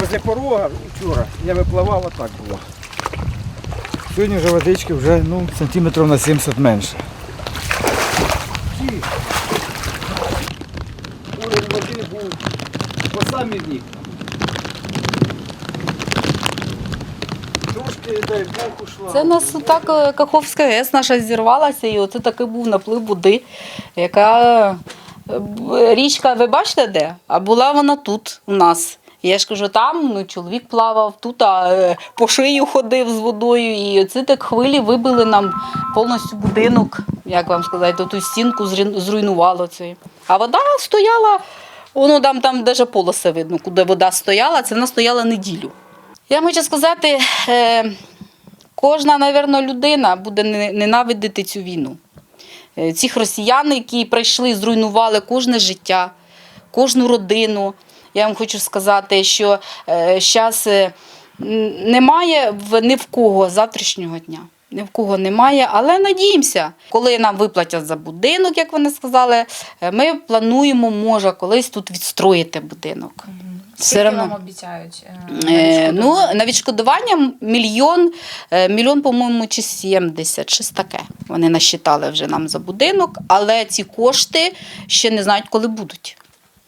возле порога вчора я випливав, отак було. Сьогодні вже водички вже ну, сантиметрів на 70 менше. Уровень води був по самі вікна. Трошки, дай Бог, ушла. Це у нас так е, Каховська ГЕС наша зірвалася, і оце такий був наплив води, яка е, річка, ви бачите де? А була вона тут у нас. Я ж кажу, там ну, чоловік плавав, тут а, е, по шию ходив з водою, і оці так хвилі вибили нам повністю будинок, як вам сказати, ту стінку зруйнувало це. А вода стояла, воно там, там навіть полоси видно, куди вода стояла, це вона стояла неділю. Я хочу сказати, е, Кожна, напевно, людина буде ненавидити цю війну. Е, Цих росіян, які прийшли, зруйнували кожне життя, кожну родину. Я вам хочу сказати, що зараз немає в, ні в кого завтрашнього дня. Ні в кого немає, але надіємося, коли нам виплатять за будинок, як вони сказали, е, ми плануємо, може, колись тут відстроїти будинок. Скільки вам обіцяють? е, на Е, ну, на відшкодування мільйон, е, мільйон, по-моєму, чи 70, щось таке. Вони насчитали вже нам за будинок, але ці кошти ще не знають, коли будуть.